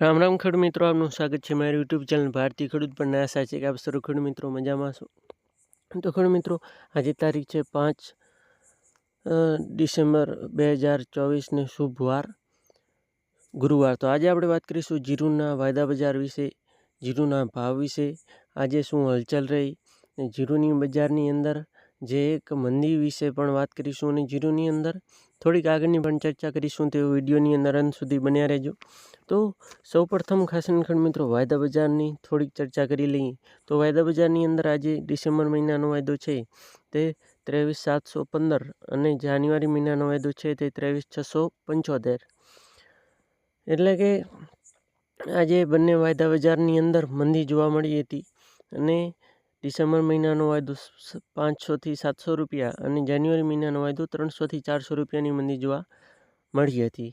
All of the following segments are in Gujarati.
રામ રામ ખેડૂત મિત્રો, આપનું સ્વાગત છે મારી યુટ્યુબ ચેનલ ભારતીય ખેડૂત પર આશા છે કે આપ સર્વ ખેડૂત મિત્રો મજામાં છો. તો ખેડૂત મિત્રો, આજે તારીખ છે પાંચ ડિસેમ્બર બે હજાર ચોવીસને શુભ વાર ગુરુવાર. તો આજે આપણે વાત કરીશું જીરુના વાયદા બજાર વિશે, જીરુના ભાવ વિશે. આજે શું હલચલ રહી જીરુની બજારની અંદર જે એક મંદી વિશે પણ વાત કરીશું અને જીરુની અંદર થોડીક આગળની પણ ચર્ચા કરીશું તે વિડીયોની અંદર અંત સુધી બન્યા રહેજો. તો સૌપ્રથમ ખાસ કરીને મિત્રો વાયદા બજારની થોડીક ચર્ચા કરી લઈએ. તો વાયદા બજારની અંદર આજે ડિસેમ્બર મહિનાનો વાયદો છે, તે ત્રેવીસ સાતસો પંદર અને જાન્યુઆરી મહિનાનો વાયદો છે, તે ત્રેવીસ છસો પંચોતેર. એટલે કે આજે બંને વાયદા બજારની અંદર મંદી જોવા મળી હતી અને ડિસેમ્બર મહિનાનો વાયદો પાંચસોથી સાતસો રૂપિયા અને જાન્યુઆરી મહિનાનો વાયદો ત્રણસોથી ચારસો રૂપિયાની મંદી જોવા મળી હતી.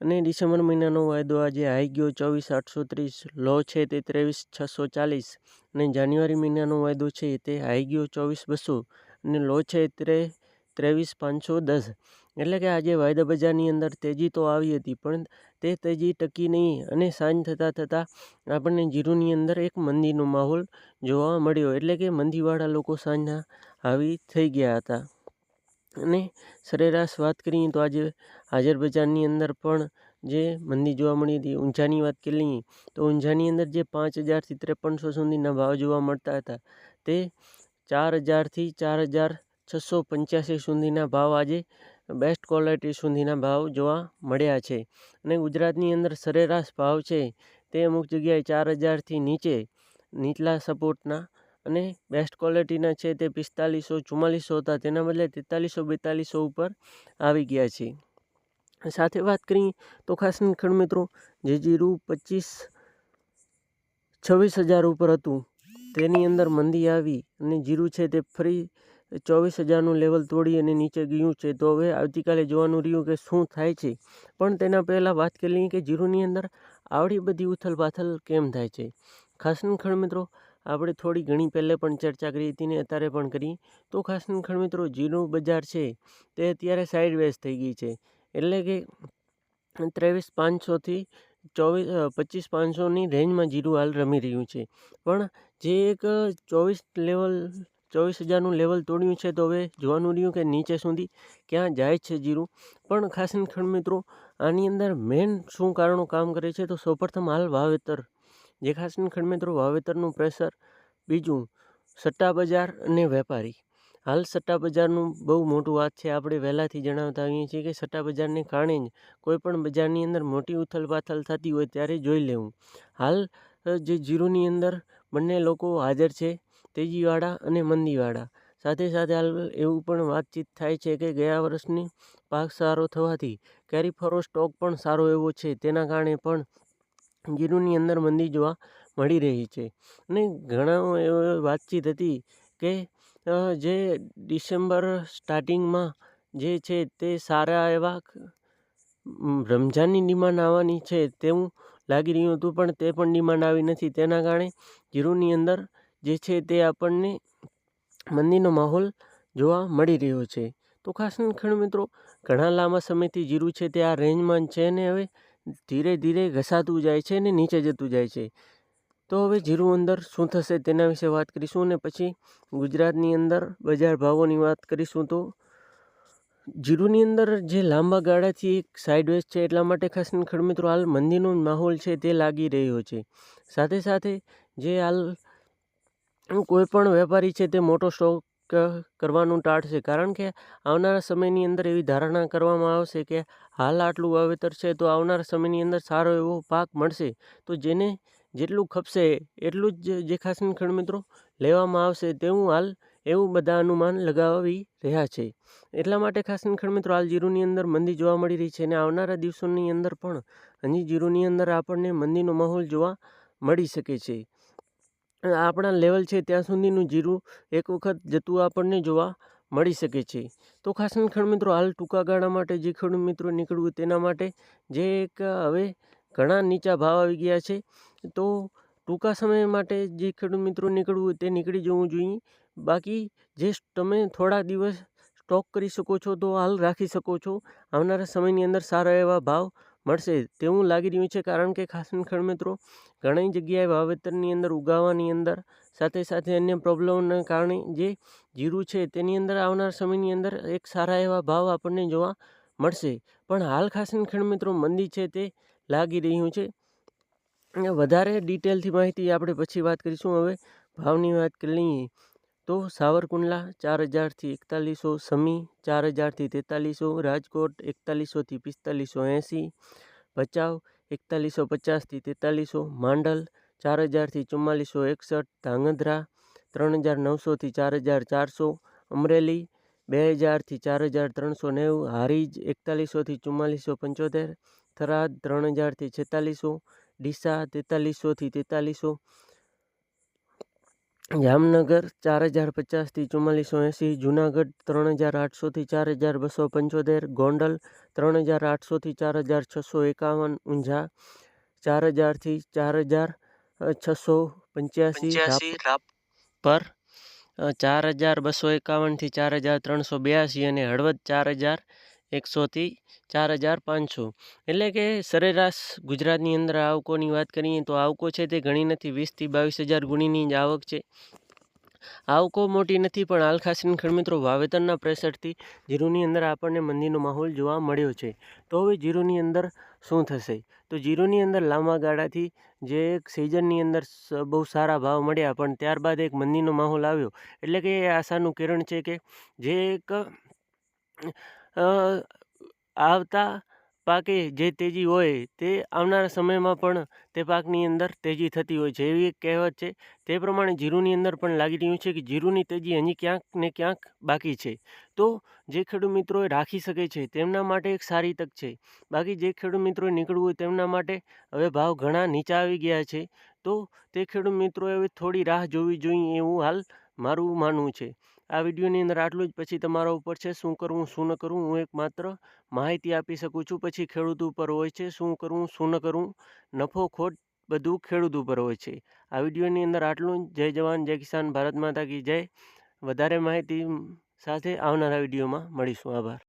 અને ડિસેમ્બર મહિનાનો વાયદો આજે હાઈ ગયો ચોવીસ, આઠસો ત્રીસ, લો છે તે ત્રેવીસ, છસો ચાલીસ અને જાન્યુઆરી મહિનાનો વાયદો છે તે હાઈ ગયો ચોવીસ, બસો અને લો છે તે ત્રેવીસ, પાંચસો દસ. એટલે કે આજે વાયદા બજારની અંદર તેજી તો આવી હતી, પણ તે તેજી ટકી નહીં અને સાંજ થતાં થતાં આપણને જીરુની અંદર એક મંદીનો માહોલ જોવા મળ્યો. એટલે કે મંદીવાળા લોકો સાંજના આવી થઈ ગયા હતા. અને સરેરાશ વાત કરીએ તો આજે હાજર બજારની અંદર પણ જે મંદી જોવા મળી હતી, ઊંઝાની વાત કરી લઈએ તો ઊંઝાની અંદર જે પાંચ હજારથી ત્રેપનસો સુધીના ભાવ જોવા મળતા હતા, તે ચાર હજારથી ચાર હજાર છસો પંચ્યાસી સુધીના ભાવ આજે બેસ્ટ ક્વોલિટી સુધીના ભાવ જોવા મળ્યા છે અને ગુજરાતની અંદર સરેરાશ ભાવ છે તે અમુક જગ્યાએ ચાર હજારથી નીચે નીચલા સપોર્ટના અને બેસ્ટ ક્વોલિટીના છે તે પિસ્તાલીસો, ચુમ્માલીસો હતા. તેના બદલે તેતાલીસો, બેતાલીસો ઉપર આવી ગયા છે. સાથે વાત કરીએ તો ખાસ કરીને મિત્રો, જે જીરું પચીસ, છવ્વીસ હજાર ઉપર હતું, તેની અંદર મંદી આવી અને જીરું છે તે ફરી ચોવીસ હજારનું લેવલ તોડી અને નીચે ગયું છે. તો હવે આવતીકાલે જોવાનું રહ્યું કે શું થાય છે. પણ તેના પહેલાં વાત કરી લઈએ કે જીરુની અંદર આવડી બધી ઉથલ પાથલ કેમ થાય છે. ખાસ ખણ મિત્રો, આપણે થોડી ઘણી પહેલે પણ ચર્ચા કરી હતી ને અત્યારે પણ કરી. તો ખાસ ખણ મિત્રો, જીરું બજાર છે, તે અત્યારે સાઇડ વેઝ થઈ ગઈ છે. એટલે કે ત્રેવીસ પાંચસોથી ચોવીસ પચીસ પાંચસોની રેન્જમાં જીરું હાલ રમી રહ્યું છે. પણ જે એક ચોવીસ લેવલ ચોવીસ હજારનું લેવલ તોડ્યું છે, તો હવે જોવાનું રહ્યું કે નીચે સુધી ક્યાં જાય છે જીરું. પણ ખાસ ખંડ મિત્રો, આની અંદર મેઇન શું કારણો કામ કરે છે, તો સૌપ્રથમ હાલ વાવેતર. જે ખાસ ખંડ મિત્રો, વાવેતરનું પ્રેશર. બીજું સટ્ટા બજાર અને વેપારી. હાલ સટ્ટા બજારનું બહુ મોટું વાત છે, આપણે વહેલાથી જણાવતા આવીએ છીએ કે સટ્ટા બજારને કારણે જ કોઈપણ બજારની અંદર મોટી ઉથલ પાથલ થતી હોય ત્યારે જોઈ લેવું. હાલ જે જીરોની અંદર બંને લોકો હાજર છે તેજીવાળા અને મંદીવાળા. સાથે સાથે હાલ એવું પણ વાતચીત થાય છે કે ગયા વર્ષની પાક સારો થવાથી કેરી ફરો સ્ટોક પણ સારો એવો છે. તેના કારણે પણ જીરુની અંદર મંદી જોવા મળી રહી છે. અને ઘણા એવો વાતચીત હતી કે જે ડિસેમ્બર સ્ટાર્ટિંગમાં જે છે તે સારા એવા રમઝાનની ડિમાન્ડ આવવાની છે તેવું લાગી રહ્યું હતું પણ તે પણ ડિમાન્ડ આવી નથી. તેના કારણે જીરુની અંદર જે છે તે આપણને મંદીનો માહોલ જોવા મળી રહ્યો છે. તો ખાસ ખેડૂત મિત્રો, ઘણા લાંબા સમયથી જીરું છે તે આ રેન્જમાં છે ને હવે ધીરે ધીરે ઘસાતું જાય છે અને નીચે જતું જાય છે. તો હવે જીરું અંદર શું થશે તેના વિશે વાત કરીશું અને પછી ગુજરાતની અંદર બજાર ભાવોની વાત કરીશું તો જીરુની અંદર જે લાંબા ગાળાથી એક સાઇડવેઝ છે એટલા માટે ખાસ કરીને મિત્રો, હાલ મંદીનો માહોલ છે તે લાગી રહ્યો છે. સાથે સાથે જે હાલ કોઈ પણ વેપારી છે તે મોટો સ્ટોક કરવાનું ટાળશે. કારણ કે આવનારા સમયની અંદર એવી ધારણા કરવામાં આવશે કે હાલ આટલું વાવેતર છે તો આવનારા સમયની અંદર સારો એવો પાક મળશે. તો જેને જેટલું ખપશે એટલું જ જે ખાસ કરીને મિત્રો લેવામાં આવશે તેવું હાલ એવું બધા અનુમાન લગાવી રહ્યા છે. એટલા માટે ખાસ કરીને મિત્રો હાલ જીરુની અંદર મંદી જોવા મળી રહી છે અને આવનારા દિવસોની અંદર પણ હજી જીરુની અંદર આપણને મંદીનો માહોલ જોવા મળી શકે છે. આપણા લેવલ છે ત્યાં સુધીનું જીરું એક વખત જતું આપણને જોવા મળી શકે છે. તો ખાસ ખેડૂત મિત્રો, હાલ ટૂંકા ગાળા માટે જે ખેડૂત મિત્રો નીકળવું તેના માટે જે એક હવે ઘણા નીચા ભાવ આવી ગયા છે. તો ટૂંકા સમય માટે જે ખેડૂત મિત્રો નીકળવું તે નીકળી જવું જોઈએ. બાકી જે તમે થોડા દિવસ સ્ટોક કરી શકો છો તો હાલ રાખી શકો છો. આવનારા સમયની અંદર સારા એવા ભાવ મળશે. તેવું લાગી રહ્યું છે કારણ કે ખાસન ખેડૂત મિત્રો ઘણી જગ્યાએ વાવેતરની અંદર, ઉગાવાની અંદર, સાથે સાથે અન્ય પ્રોબ્લેમના કારણે જે જીરું છે તેની અંદર આવનાર સમયની અંદર એક સારા એવા ભાવ આપણને જોવા મળશે. પણ હાલ ખાસન ખેડૂત મિત્રો મંદી છે તે લાગી રહ્યું છે. વધારે ડિટેલથી માહિતી આપણે પછી વાત કરીશું. હવે ભાવની વાત કરી લઈએ. તો સાવરકુંડલા ચાર હજારથી એકતાલીસો, સમી ચાર હજારથી તેતાલીસો, રાજકોટ એકતાલીસોથી પિસ્તાલીસો એંસી, ભચાઉ એકતાલીસો પચાસથી તેતાલીસો, માંડલ ચાર હજારથી ચુમ્માલીસો એકસઠ, ધાંગધ્રા ત્રણ હજાર નવસોથી ચાર હજાર ચારસો, અમરેલી બે હજારથી ચાર હજાર ત્રણસો નેવું, હારીજ એકતાલીસોથી ચુમ્માલીસો પંચોતેર, થરાદ ત્રણ હજારથી છેતાલીસો, ડીસા તેતાલીસોથી તેતાલીસો જામનગર ચાર હજાર પચાસથી ચુમ્માલીસો એંસી, જુનાગઢ ત્રણ હજાર આઠસોથી ચાર હજાર બસો પંચોતેર, ગોંડલ ત્રણ હજાર આઠસોથી ચાર હજાર છસો એકાવન, ઊંઝા ચાર હજારથી ચાર હજાર છસો પંચ્યાસી પર ચાર હજાર બસો એકાવનથી ચાર હજાર ત્રણસો બ્યાસી અને હળવદ ચાર હજાર એકસોથી ચાર હજાર પાંચસો. એટલે કે સરેરાશ ગુજરાતની અંદર આવકોની વાત કરીએ તો આવકો છે તે ઘણી નથી, વીસથી બાવીસ હજાર ગુણીની જ આવક છે. આવકો મોટી નથી, પણ હાલ ખાસ મિત્રો, વાવેતરના પ્રેશરથી જીરુની અંદર આપણને મંદીનો માહોલ જોવા મળ્યો છે. તો હવે જીરુની અંદર શું થશે? તો જીરુની અંદર લાંબા ગાળાથી જે એક સિઝનની અંદર બહુ સારા ભાવ મળ્યા, પણ ત્યારબાદ એક મંદીનો માહોલ આવ્યો. એટલે કે એ આશાનું કિરણ છે કે જે એક આવતા પાકે જે તેજી હોય તે આવનારા સમયમાં પણ તે પાકની અંદર તેજી થતી હોય છે. એવી એક કહેવત છે, તે પ્રમાણે જીરુની અંદર પણ લાગી રહ્યું છે કે જીરુની તેજી હજી ક્યાંક ને ક્યાંક બાકી છે. તો જે ખેડૂત મિત્રોએ રાખી શકે છે તેમના માટે એક સારી તક છે. બાકી જે ખેડૂત મિત્રોએ નીકળવું હોય તેમના માટે હવે ભાવ ઘણા નીચા આવી ગયા છે. તો તે ખેડૂત મિત્રોએ હવે થોડી રાહ જોવી જોઈએ એવું હાલ મારું માનવું છે. આ વિડીયોની અંદર આટલું જ. પછી તમારા ઉપર છે, શું કરવું, શું ન કરવું, હું એક માત્ર માહિતી આપી શકું છું. પછી ખેડૂત ઉપર હોય છે, શું કરવું, શું ન કરવું, નફો, ખોટ બધું ખેડૂત ઉપર હોય છે. આ વિડીયોની અંદર આટલું જય જવાન, જય કિસાન, ભારત માતા કી જય. વધારે માહિતી સાથે આવનારા વિડીયોમાં મળીશું. આભાર.